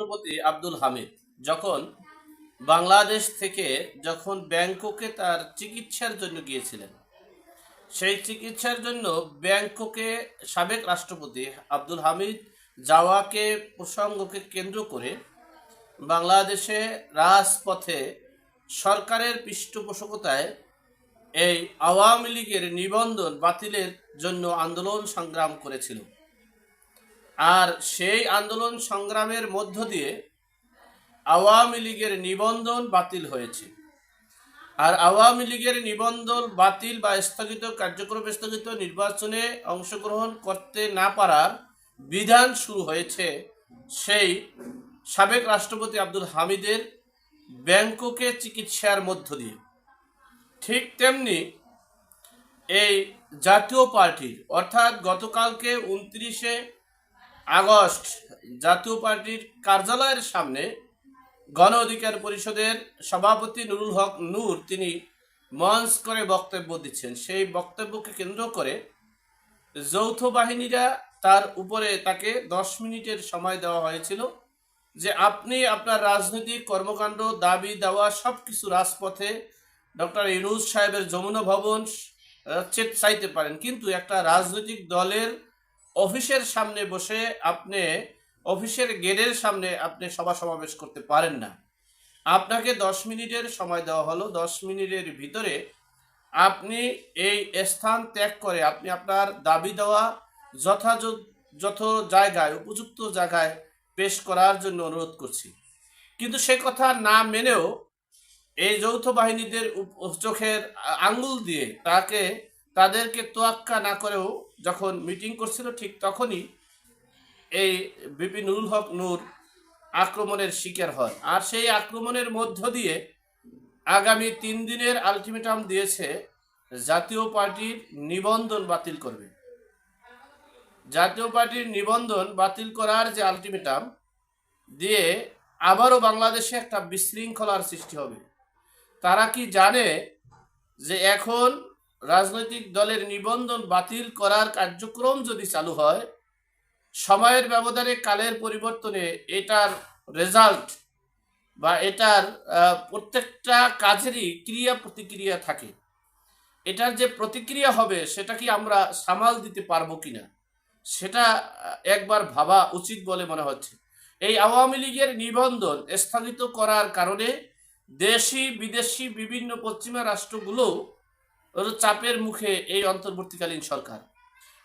রাষ্ট্রপতি আব্দুল হামিদ যখন বাংলাদেশ থেকে যখন ব্যাংককে তার চিকিৎসার জন্য গিয়েছিলেন, সেই চিকিৎসার জন্য ব্যাংককে সাবেক রাষ্ট্রপতি আব্দুল হামিদ যাওয়াকে প্রসঙ্গকে কেন্দ্র করে বাংলাদেশে রাজপথে সরকারের পৃষ্ঠপোষকতায় এই আওয়ামী লীগের নিবন্ধন বাতিলের জন্য আন্দোলন সংগ্রাম করেছিল। আর সেই আন্দোলন সংগ্রামের মধ্য দিয়ে আওয়ামী লীগের নিবন্ধন বাতিল হয়েছে। আর আওয়ামী লীগের নিবন্ধন বাতিল বা স্থগিত, কার্যক্রম স্থগিত, নির্বাচনে অংশগ্রহণ করতে না পারার বিধান শুরু হয়েছে সেই সাবেক রাষ্ট্রপতি আব্দুল হামিদের ব্যাংককে চিকিৎসার মধ্য দিয়ে। ঠিক তেমনি এই জাতীয় পার্টির, অর্থাৎ গতকালকে উনত্রিশে আগস্ট জাতীয় পার্টির কার্যালয়ের সামনে গণ অধিকার পরিষদের সভাপতি নুরুল হক নূর তিনি মঞ্চ করে বক্তব্য দিচ্ছেন। সেই বক্তব্যকে কেন্দ্র করে যৌথ বাহিনীরা তার উপরে তাকে দশ মিনিটের সময় দেওয়া হয়েছিল যে আপনি আপনার রাজনৈতিক কর্মকাণ্ড, দাবি, দেওয়া সব কিছু রাজপথে ডক্টর ইনুজ সাহেবের যমুনা ভবন চাইতে পারেন। কিন্তু একটা রাজনৈতিক দলের অফিসের সামনে বসে আপনি অফিসের গেটের সামনে আপনি সভা সমাবেশ করতে পারেন না। আপনাকে দশ মিনিটের সময় দেওয়া হলো। দশ মিনিটের ভিতরে আপনি এই স্থান ত্যাগ করে আপনি আপনার দাবি দেওয়া যথাযথ, যথ জায়গায়, উপযুক্ত জায়গায় পেশ করার জন্য অনুরোধ করছি। কিন্তু সে কথা না মেনেও এই যৌথ বাহিনীদের চোখের আঙ্গুল দিয়ে তাকে তাদেরকে তোয়াক্কা না করেও যখন মিটিং করছিল ঠিক তখনই এই বিপি নুরুল হক নূর আক্রমণের শিকার হয় আর সেই আক্রমণের মধ্য দিয়ে আগামী তিন দিনের আলটিমেটাম দিয়েছে জাতীয় পার্টির নিবন্ধন বাতিল করবে। জাতীয় পার্টির নিবন্ধন বাতিল করার যে আলটিমেটাম দিয়ে আবারও বাংলাদেশে একটা বিশৃঙ্খলার সৃষ্টি হবে। তারা কি জানে যে এখন রাজনৈতিক দলের নিবন্ধন বাতিল করার কার্যক্রম যদি চালু হয়, সময়ের ব্যবধানে কালের পরিবর্তনে এটার রেজাল্ট বা এটার প্রত্যেকটা কাজেরই ক্রিয়া প্রতিক্রিয়া থাকে। এটার যে প্রতিক্রিয়া হবে সেটা কি আমরা সামাল দিতে পারব কিনা, সেটা একবার ভাবা উচিত বলে মনে হচ্ছে। এই আওয়ামী লীগের নিবন্ধন স্থগিত করার কারণে দেশি বিদেশি বিভিন্ন পশ্চিমা রাষ্ট্রগুলো চাপের মুখে এই অন্তর্বর্তীকালীন সরকার।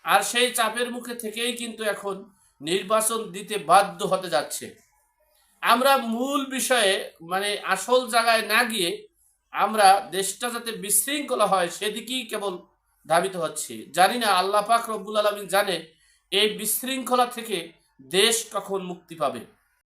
আর সেই চাপের মুখে থেকেই কিন্তু এখন নির্বাচন দিতে বাধ্য হতে যাচ্ছে। আমরা মূল বিষয়ে মানে আসল জায়গায় না গিয়ে আমরা দেশটা যাতে বিশৃঙ্খলা হয় সেদিকেই কেবল ধাবিত হচ্ছে। জানি না, আল্লাহ পাক রব্বুল আলমিন জানে, এই বিশৃঙ্খলা থেকে দেশ কখন মুক্তি পাবে।